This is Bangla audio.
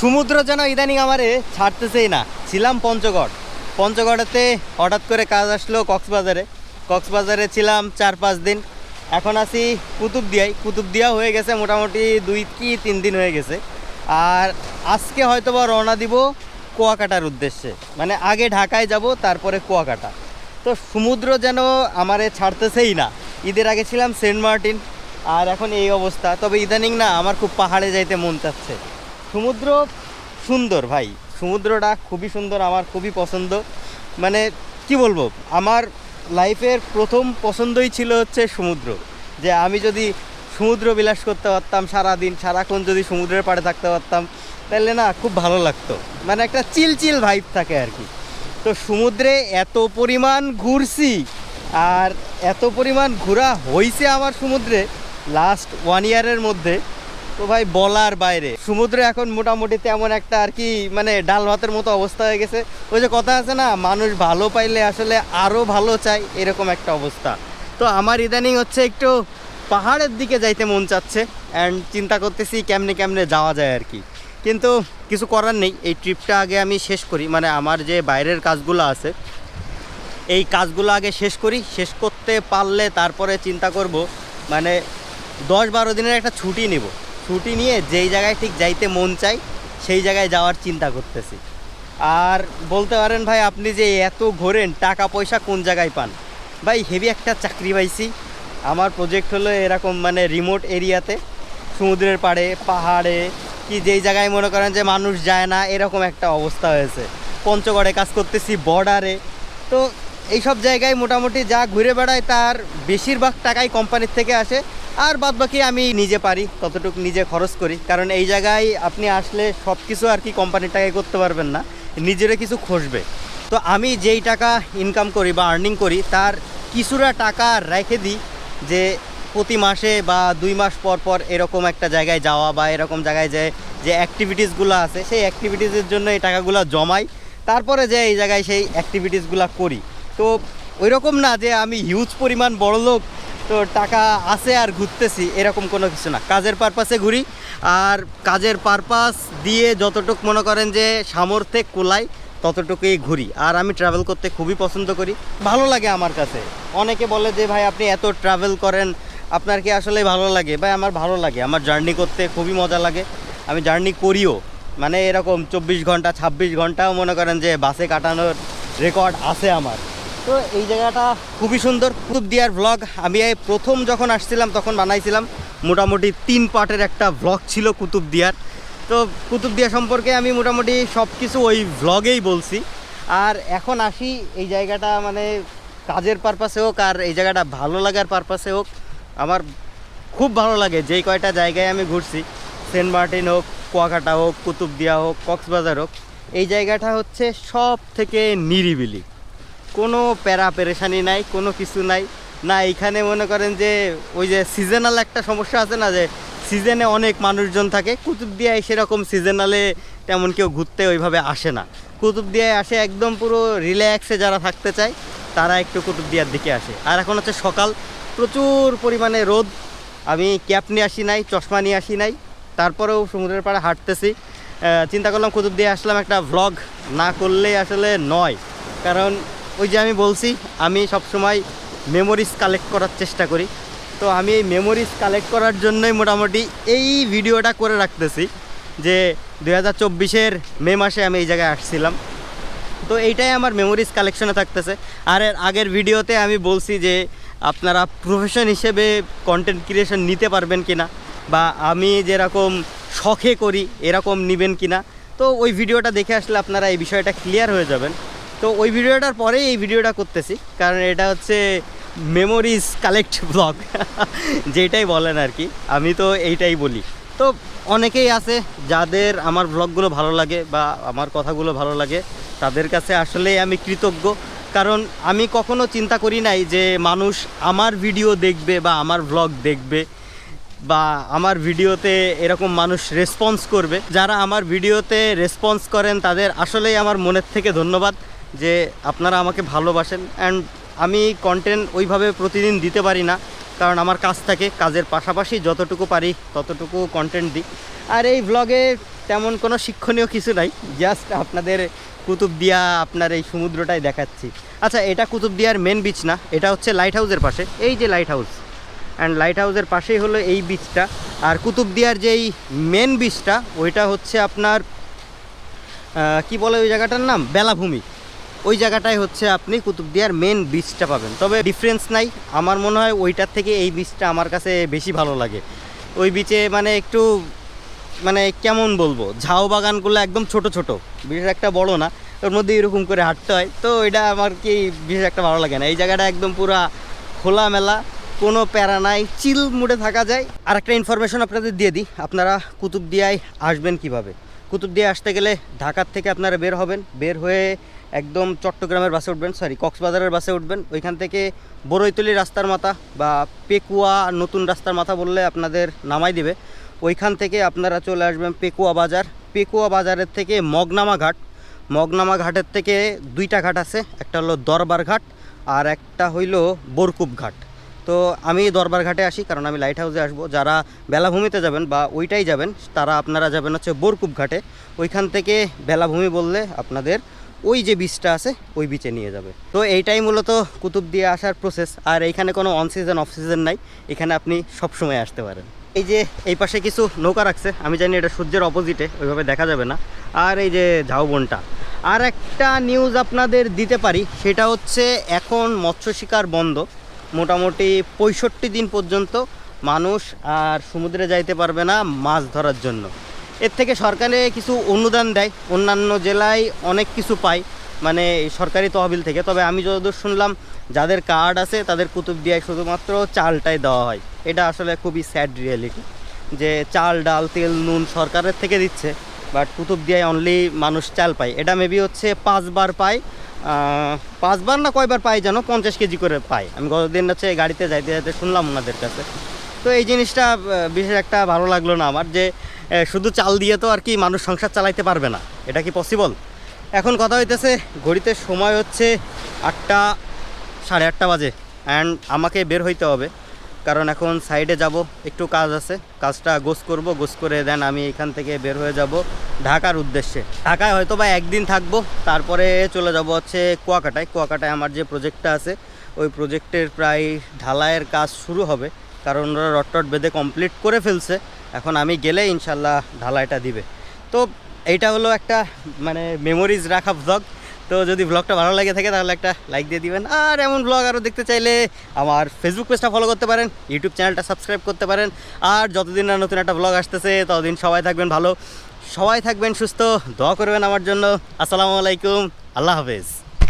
সমুদ্র যেন ইদানিং আমারে ছাড়তেছেই না। ছিলাম পঞ্চগড়। পঞ্চগড়েতে হঠাৎ করে কাজ আসলো কক্সবাজারে। কক্সবাজারে ছিলাম চার পাঁচ দিন। এখন আছি কুতুবদিয়ায়। কুতুবদিয়া হয়ে গেছে মোটামুটি দুই কি তিন দিন হয়ে গেছে। আর আজকে হয়তো বা রওনা দিব কুয়াকাটার উদ্দেশ্যে। মানে আগে ঢাকায় যাব, তারপরে কুয়াকাটা। তো সমুদ্র যেন আমারে ছাড়তেছেই না। ঈদের আগে ছিলাম সেন্ট মার্টিন। আর এখন এই অবস্থা। তবে ইদানিং না, আমার খুব পাহাড়ে যাইতে মন চাচ্ছে। সমুদ্র সুন্দর ভাই, সমুদ্রটা খুবই সুন্দর, আমার খুবই পছন্দ। মানে কি বলব, আমার লাইফের প্রথম পছন্দই ছিল হচ্ছে সমুদ্র। যে আমি যদি সমুদ্র বিলাস করতে পারতাম, সারাদিন, সারাক্ষণ যদি সমুদ্রের পাড়ে থাকতে পারতাম, তাহলে না খুব ভালো লাগতো। মানে একটা চিল চিল ভাইব থাকে আর কি। তো সমুদ্রে এত পরিমাণ ঘুরছি, আর এত পরিমাণ ঘোরা হয়েছে আমার সমুদ্রে লাস্ট ওয়ান ইয়ারের মধ্যে। তো ভাই, বলার বাইরে। সমুদ্রে এখন মোটামুটি তেমন একটা আর কি মানে ডাল ভাতের মতো অবস্থা হয়ে গেছে। ওই যে কথা আছে না, মানুষ ভালো পাইলে আসলে আরও ভালো চাই এরকম একটা অবস্থা। তো আমার ইদানিং হচ্ছে একটু পাহাড়ের দিকে যাইতে মন চাচ্ছে অ্যান্ড চিন্তা করতেছি কেমনে কেমনে যাওয়া যায় আর কি। কিন্তু কিছু করার নেই, এই ট্রিপটা আগে আমি শেষ করি। মানে আমার যে বাইরের কাজগুলো আছে, এই কাজগুলো আগে শেষ করি। শেষ করতে পারলে তারপরে চিন্তা করব মানে দশ বারো দিনের একটা ছুটি নেব। ছুটি নিয়ে যেই জায়গায় ঠিক যাইতে মন চাই, সেই জায়গায় যাওয়ার চিন্তা করতেছি। আর বলতে পারেন ভাই, আপনি যে এত ঘোরেন, টাকা পয়সা কোন জায়গায় পান? ভাই হেভি একটা চাকরি পাইছি। আমার প্রজেক্ট হলো এরকম মানে রিমোট এরিয়াতে, সমুদ্রের পাড়ে, পাহাড়ে, কি যেই জায়গায় মনে করেন যে মানুষ যায় না, এরকম একটা অবস্থা হয়েছে। পঞ্চগড়ে কাজ করতেছি বর্ডারে তো এইসব জায়গায় মোটামুটি যা ঘুরে বেড়ায়, তার বেশিরভাগ টাকাই কোম্পানির থেকে আসে। আর বাদ বাকি আমি নিজে পারি, ততটুকু নিজে খরচ করি। কারণ এই জায়গায় আপনি আসলে সব কিছু আর কি কোম্পানির টাকায় করতে পারবেন না নিজেরা কিছু খসবে। তো আমি যেই টাকা ইনকাম করি বা আর্নিং করি, তার কিছুটা টাকা রেখে দিই যে প্রতি মাসে বা দুই মাস পর পর এরকম একটা জায়গায় যাওয়া বা এরকম জায়গায় যে যে অ্যাক্টিভিটিসগুলো আছে, সেই অ্যাক্টিভিটিসের জন্য এই টাকাগুলো জমাই, তারপরে যে এই জায়গায় সেই অ্যাক্টিভিটিসগুলো করি। তো ওই রকম না যে আমি হিউজ পরিমাণ বড় লোক তো টাকা আছে আর ঘুরতেছি, এরকম কোনো কিছু না। কাজের পারপাসে ঘুরি, আর কাজের পারপাস দিয়ে যতটুক মনে করেন যে সামর্থ্যে কোলাই ততটুকুই ঘুরি। আর আমি ট্রাভেল করতে খুবই পছন্দ করি। ভালো লাগে আমার কাছে। অনেকে বলে যে, ভাই, আপনি এত ট্রাভেল করেন, আপনার কি আসলে ভালো লাগে? ভাই, আমার ভালো লাগে। আমার জার্নি করতে খুবই মজা লাগে। আমি জার্নি করিও। মানে এরকম চব্বিশ ঘণ্টা, ছাব্বিশ ঘন্টাও মনে করেন যে বাসে কাটানোর রেকর্ড আছে আমার। তো এই জায়গাটা খুবই সুন্দর। কুতুবদিয়ার ভ্লগ আমি এই প্রথম যখন আসছিলাম, তখন বানাইছিলাম। মোটামুটি তিন পার্টের একটা ভ্লগ ছিল কুতুবদিয়ার তো কুতুবদিয়া সম্পর্কে আমি মোটামুটি সব কিছু ওই ভ্লগেই বলছি। আর এখন আসি এই জায়গাটা মানে কাজের পারপাসে হোক, আর এই জায়গাটা ভালো লাগার পারপাসে হোক। আমার খুব ভালো লাগে, যেই কয়টা জায়গায় আমি ঘুরছি। সেন্ট মার্টিন হোক, কুয়াকাটা হোক কুতুবদিয়া হোক, কক্সবাজার হোক। এই জায়গাটা হচ্ছে সব থেকে নিরিবিলি। কোনো প্যারা পেরেশানি নাই, কোনো কিছু নাই। না, এখানে মনে করেন যে ওই যে সিজনাল একটা সমস্যা আছে না, যে সিজনে অনেক মানুষজন থাকে কুতুবদিয়ায় সেরকম সিজনালে তেমন কেউ ঘুরতে ওইভাবে আসে না। কুতুবদিয়ায় আসে একদম পুরো রিল্যাক্সে যারা থাকতে চায়, তারা একটু কুতুবদিয়ার দিকে আসে। আর এখন হচ্ছে সকাল, প্রচুর পরিমাণে রোদ। আমি ক্যাপ নিয়ে আসি নাই, চশমা নিয়ে আসি নাই, তারপরেও সমুদ্রের পাড়ে হাঁটতেছি। চিন্তা করলাম কুতুব দিয়ে আসলাম একটা ভ্লগ না করলে আসলে নয়, কারণ ওই যে আমি বলছি, আমি সবসময় মেমোরিজ কালেক্ট করার চেষ্টা করি। তো আমি এই মেমোরিজ কালেক্ট করার জন্যই মোটামুটি এই ভিডিওটা করে রাখতেছি যে দু হাজার চব্বিশের মে মাসে আমি এই জায়গায় আসছিলাম। তো এইটাই আমার মেমোরিজ কালেকশনে থাকতেছে। আর এর আগের ভিডিওতে আমি বলছি যে আপনারা প্রফেশন হিসেবে কন্টেন্ট ক্রিয়েশন নিতে পারবেন কিনা বা আমি যেরকম শখে করি, এরকম নেবেন কিনা। তো ওই ভিডিওটা দেখে আসলে আপনারা এই বিষয়টা ক্লিয়ার হয়ে যাবেন। তো ওই ভিডিওটার পরেই এই ভিডিওটা করতেছি, কারণ এটা হচ্ছে মেমোরিজ কালেক্ট ব্লগ যেটাই বলেন আর কি। আমি তো এইটাই বলি। তো অনেকেই আছে যাদের আমার ব্লগগুলো ভালো লাগে বা আমার কথাগুলো ভালো লাগে, তাদের কাছে আসলেই আমি কৃতজ্ঞ। কারণ আমি কখনো চিন্তা করি নাই যে মানুষ আমার ভিডিও দেখবে বা আমার ব্লগ দেখবে বা আমার ভিডিওতে এরকম মানুষ রেসপন্স করবে। যারা আমার ভিডিওতে রেসপন্স করেন, তাদের আসলেই আমার মনের থেকে ধন্যবাদ। যে আপনারা আমাকে ভালোবাসেন অ্যান্ড আমি কন্টেন্ট ওইভাবে প্রতিদিন দিতে পারি না, কারণ আমার কাজ থাকে, কাজের পাশাপাশি যতটুকু পারি ততটুকু কন্টেন্ট দিই। আর এই ব্লগে তেমন কোনো শিক্ষণীয় কিছু নাই জাস্ট আপনাদের কুতুবদিয়া আপনার এই সমুদ্রটাই দেখাচ্ছি। আচ্ছা এটা কুতুবদিয়ার মেন বিচ না, এটা হচ্ছে লাইট হাউসের পাশে, এই যে লাইট হাউস অ্যান্ড লাইট হাউসের পাশেই হলো এই বিচটা আর কুতুবদিয়ার যেই মেন বিচটা ওইটা হচ্ছে আপনার কি বলে ওই জায়গাটার নাম? বেলাভূমি। ওই জায়গাটায় হচ্ছে আপনি কুতুবদিয়ার মেন বিচটা পাবেন। তবে ডিফারেন্স নাই। আমার মনে হয় ওইটার থেকে এই বিচটা আমার কাছে বেশি ভালো লাগে। ওই বিচে মানে একটু মানে কেমন বলব? ঝাউ বাগানগুলো একদম ছোট ছোট। বিশেষ একটা বড় না, ওর মধ্যে এরকম করে হাঁটতে হয়। তো এটা আমার কি বিশেষ একটা ভালো লাগে না। এই জায়গাটা একদম পুরা খোলামেলা, কোনো প্যারা নাই চিল মুডে থাকা যায়। আর একটা ইনফরমেশন আপনাদের দিয়ে দিই। আপনারা কুতুবদিয়ায় আসবেন কীভাবে? কুতুবদিয়া আসতে গেলে ঢাকার থেকে আপনারা বের হবেন। বের হয়ে একদম চট্টগ্রামের বাসে উঠবেন সরি কক্সবাজারের বাসে উঠবেন। ওইখান থেকে বড়ইতলি রাস্তার মাথা বা পেকুয়া নতুন রাস্তার মাথা বললে আপনাদের নামাই দিবে। ওইখান থেকে আপনারা চলে আসবেন পেকুয়া বাজার। পেকুয়া বাজারের থেকে মগনামা ঘাট। মগনামা ঘাটের থেকে দুইটা ঘাট আছে, একটা হলো দরবার ঘাট আর একটা হইল বরকুপ ঘাট। তো আমি দরবার ঘাটে আসি কারণ আমি লাইট হাউসে আসব। যারা বেলাভূমিতে যাবেন বা ওইটাই যাবেন, তারা আপনারা যাবেন হচ্ছে বরকুপ ঘাটে। ওইখান থেকে বেলাভূমি বললে আপনাদের ওই যে বীজটা আছে, ওই বিচে নিয়ে যাবে। তো এইটাই মূলত কুতুব দিয়ে আসার প্রসেস আর এইখানে কোনো অন সিজন অফ সিজন নাই। এখানে আপনি সব সময় আসতে পারেন। এই যে এই পাশে কিছু নৌকা রাখছে, আমি জানি এটা সূর্যের অপোজিটে ওইভাবে দেখা যাবে না। আর এই যে ঝাউবনটা আর একটা নিউজ আপনাদের দিতে পারি, সেটা হচ্ছে এখন মৎস্য শিকার বন্ধ। মোটামুটি পঁয়ষট্টি দিন পর্যন্ত মানুষ আর সমুদ্রে যাইতে পারবে না মাছ ধরার জন্য। এর থেকে সরকারে কিছু অনুদান দেয়। অন্যান্য জেলায় অনেক কিছু পায় মানে সরকারি তহবিল থেকে। তবে আমি যতদূর শুনলাম, যাদের কার্ড আছে, তাদের কুতুবদিয়ায় শুধুমাত্র চালটাই দেওয়া হয়। এটা আসলে খুবই স্যাড রিয়েলিটি যে চাল, ডাল, তেল, নুন সরকারের থেকে দিচ্ছে বাট কুতুবদিয়ায় অনলি মানুষ চাল পায়। এটা মেবি হচ্ছে পাঁচবার পায় পাঁচবার না কয়বার পায় যেন, পঞ্চাশ কেজি করে পায়। আমি গতদিন হচ্ছে গাড়িতে যাইতে যাইতে শুনলাম ওনাদের কাছে। তো এই জিনিসটা বিশেষ একটা ভালো লাগল না আমার, যে শুধু চাল দিয়ে তো আর কি মানুষ সংসার চালাইতে পারবে না। এটা কি পসিবল এখন কথা হইতেছে, ঘড়িতে সময় হচ্ছে আটটা, সাড়ে আটটা বাজে। অ্যান্ড আমাকে বের হইতে হবে, কারণ এখন সাইডে যাব, একটু কাজ আছে। কাজটা গোস করব গোস করে দেন আমি এখান থেকে বের হয়ে যাব ঢাকার উদ্দেশ্যে। ঢাকায় হয়তো বা একদিন থাকব, তারপরে চলে যাব হচ্ছে কুয়াকাটায়। কুয়াকাটায় আমার যে প্রজেক্টটা আছে, ওই প্রজেক্টের প্রায় ঢালাইয়ের কাজ শুরু হবে, কারণ ওরা রটটট বেঁধে কমপ্লিট করে ফেলছে। এখন আমি গেলে ইনশাল্লাহ ঢালাইটা দিবে। তো এইটা হলো একটা মানে মেমোরিজ রাখা ব্লগ তো যদি ব্লগটা ভালো লাগে থাকে তাহলে একটা লাইক দিয়ে দিবেন। আর এমন ব্লগ আরও দেখতে চাইলে আমার ফেসবুক পেজটা ফলো করতে পারেন ইউটিউব চ্যানেলটা সাবস্ক্রাইব করতে পারেন। আর যতদিন না নতুন একটা ব্লগ আসতেছে, ততদিন সবাই থাকবেন ভালো। সবাই থাকবেন সুস্থ, দোয়া করবেন আমার জন্য। আসসালামু আলাইকুম, আল্লাহ হাফেজ।